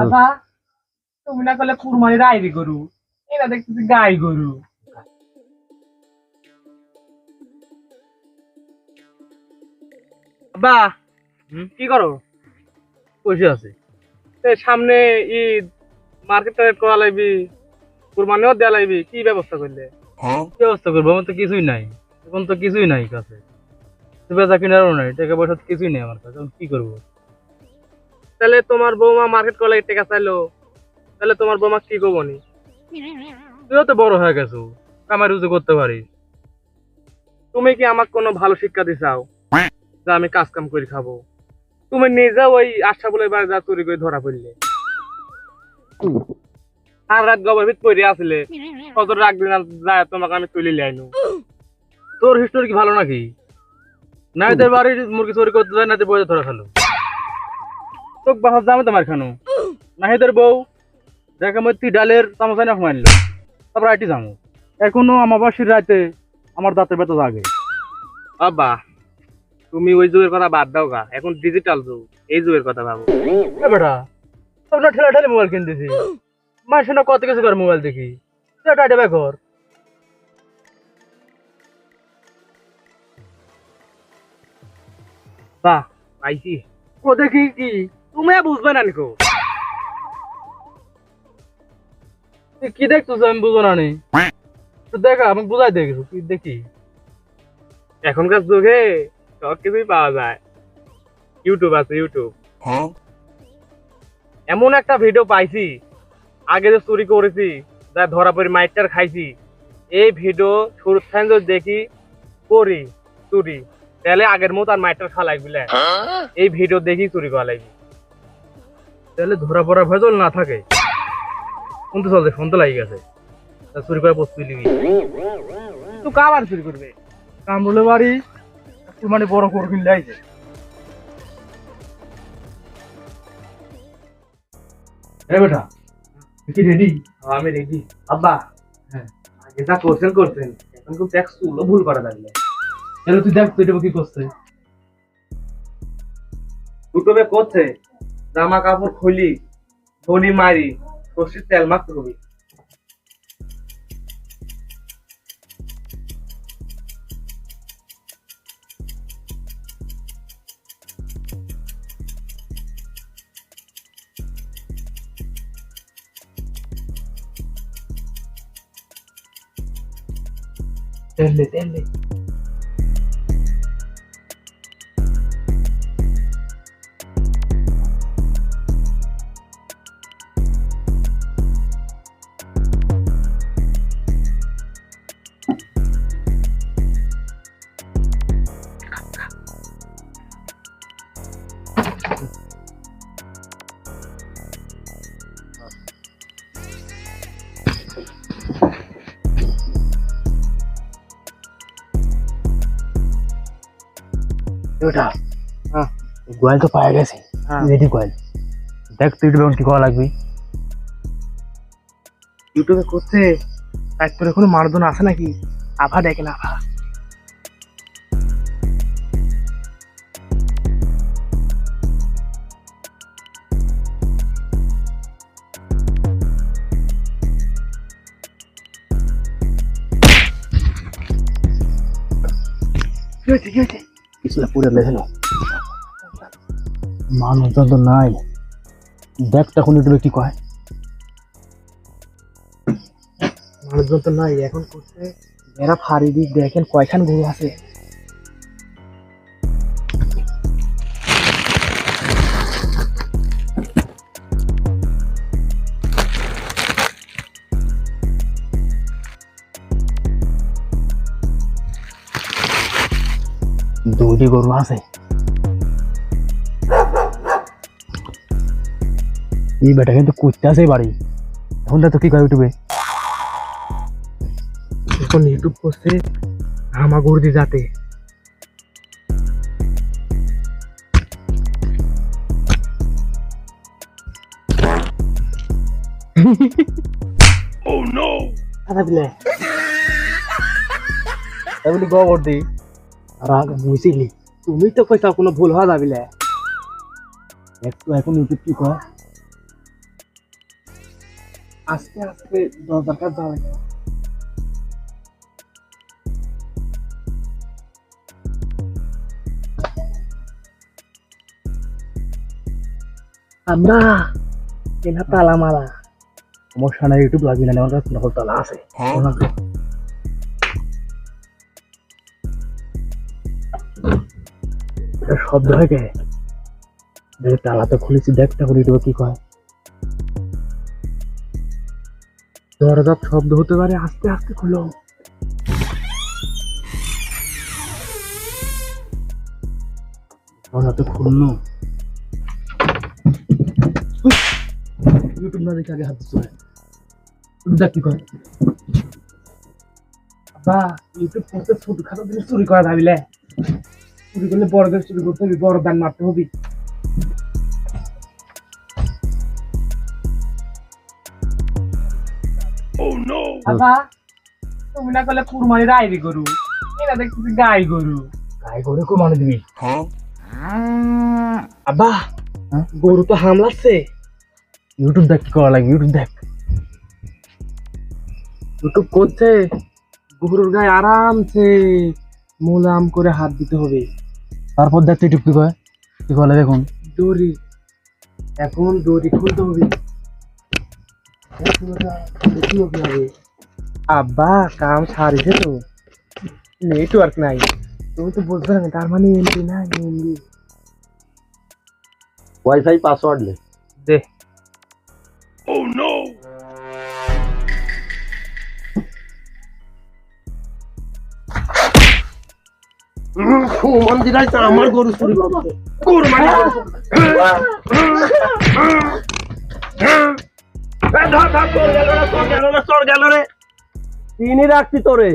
আচ্ছা তুমি না করলে কুরবানি রাইরি গরু এরা দেখতেছি গাই গরু। বা কি করো? বসে আছে। এই সামনে ঈদ মার্কেট করা লাগবি কুরবানিও দেওয়া লাগবি কি ব্যবস্থা করলে? কি ব্যবস্থা করব? আমার তো কিছুই নাই। এখন তো কিছুই নাই কাছে। বেচা কিনারও নাই টাকা পয়সা তো কিছুই নেই আমার কাছে এখন কি করব? তাহলে তোমার বৌমা মার্কেট করা লাগে টাকা চাইলো। তাহলে তোমার বৌমা কি করব নি? তুইও তো বড় হয়ে গেছো কামাই রুজু করতে পারিস তুমি কি আমাকে কোনো ভালো শিক্ষা দিছাও যে আমি কাজ কাম করে খাব। তুমি নিজে ওই আশা বলে বাড়ি যা চুরি করে ধরা পড়লে। আর রাত গবর ভিত পড়ে আসলে, কত রাখবি না যায় তোমাকে আমি তুলে লাইনু তোর হিস্টোরি কি ভালো নাকি? নাইদের বাড়ির মুরগি চুরি করতে যায়, নাইদের বইতে ধরা খালো। তোক বাহার জামে তোমার খানো। নাহিদের বউ দেখে মই তুই ডালের চামচাই না মারলো তারপর আইটি যাব এখনও আমার বাসির রাতে আমার দাঁতের ব্যথা জাগে। বাবা তুমি ওই যুগের কথা বাদ দাও গা। এখন ডিজিটাল যুগ এই যুগের কথা ভাবো। এ বেটা তোমরা ঠেলা ঠেলে মোবাইল কিনে দিছি মায়ের সঙ্গে কত কিছু করে মোবাইল দেখি। সেটা এটা বেকর বাহ পাইছি। ও দেখি কি? তুমি বুঝবে না নিকো। কি আমি বুঝো না নি। দেখা আমি বুঝাই কিছু দেখি। এখনকার যুগে সব কিছুই পাওয়া যায়। ইউটিউব আছে ইউটিউব এমন একটা ভিডিও পাইছি আগে যে চুরি করেছি যা ধরা পড়ি মাইটার খাইছি এই ভিডিও শুরু থেকে দেখি করি চুরি। তাহলে আগের মতো আর মাইটার খাওয়া লাগবে এই ভিডিও দেখি চুরি করা লাগবে। তাহলে ধরা পড়া ভেজল না থাকে। ফোন তো চলছে ফোন তো লাগি গেছে। তা চুরি করে বস্তু লিবি তো কাবার চুরি করবে? কামরুলে বাড়ি মানে বড় করে কিনলে আইছে এ বেটা কি রেডি আমি রেডি আব্বা হ্যাঁ। আগে যা করছেন করছেন এখন কিন্তু ট্যাক্স তুলো ভুল করা লাগলে তাহলে তুই দেখ তুই এটা কি করছে। ইউটিউবে করছে। জামা কাপড় খুলি ধনি মারি সর্ষের তেল মাখতে হবে। তেলে তেলে ওটা হ্যাঁ। গোয়াল তো পাওয়া গেছে। হ্যাঁ। রেডি গোয়াল। দেখ তুই এটা কি করা লাগবে? ইউটিউবে করছে তারপরে কোনো মারধন আছে নাকি? আভা দেখেন আভা। কি হয়েছে কি হয়েছে? পুরে লেখে না মানুষজন তো নাই। দেখ কোন ইউটিউবে কি কয়? মানুষজন তো নাই এখন করতে এরা ফাড়ি দেখেন কয়খান গরু আছে। দুইটি গরু আছে এই বেটা কিন্তু কুত্তে আছে বাড়ি এখন তো কি কয় ইউটিউবে এখন ইউটিউব করছে আমার গরু দিয়ে যাতে কথা দিলে তাই বলি গোবর দি আর আগে বুঝিলি তুমি তো কইতা কোনো ভুল হওয়া যাবিলে। একটু এখন ইউটিউব কি কয়? আস্তে আস্তে দরজার কাছে যাওয়া আমরা এনা তালা মালা সমস্যা নাই ইউটিউব লাগি না? আমার কাছে তালা আছে। এটা শব্দ হয়ে গে যে তালা তো খুলেছি দেখটা করে ইউটিউবে কি কয়? দরজার শব্দ হতে পারে, আস্তে আস্তে খুলো। দরজা তো খুললো। ইউটিউব না দেখে আগে হাত হয়। দেখ কি করে বা ইউটিউব করতে ছোটখাটো জিনিস চুরি করা ভাবিলে চুরি করলে বড়দের চুরি করতে হবে বড় দান মারতে হবে। আবা তুমি না করলে রাইরি গরু এরা দেখতেছি গাই গরু। গাই করে কো মানে দিবি আবা হ্যাঁ? গরু তো হামলাচ্ছে। ইউটিউব দেখ কি করা লাগে ইউটিউব দেখ। ইউটিউব করছে গরুর গায়ে আরামসে মোলাম করে হাত দিতে হবে। তারপর দেখ ইউটিউব কি কয়? কি বলে দেখুন দড়ি। এখন দড়ি খুলতে হবে। আব্বা কাম সারিছে তো। নেটওয়ার্ক নাই। তুমি তো বুঝতে না তার মানে এমবি না এমবি ওয়াইফাই পাসওয়ার্ড লে দে। মন্দিরাই তো আমার গরু চুরি গরু মানে ধর ধর তোর গেল রে গেল রে তোর গেল রে তিনি রাখছি তোরে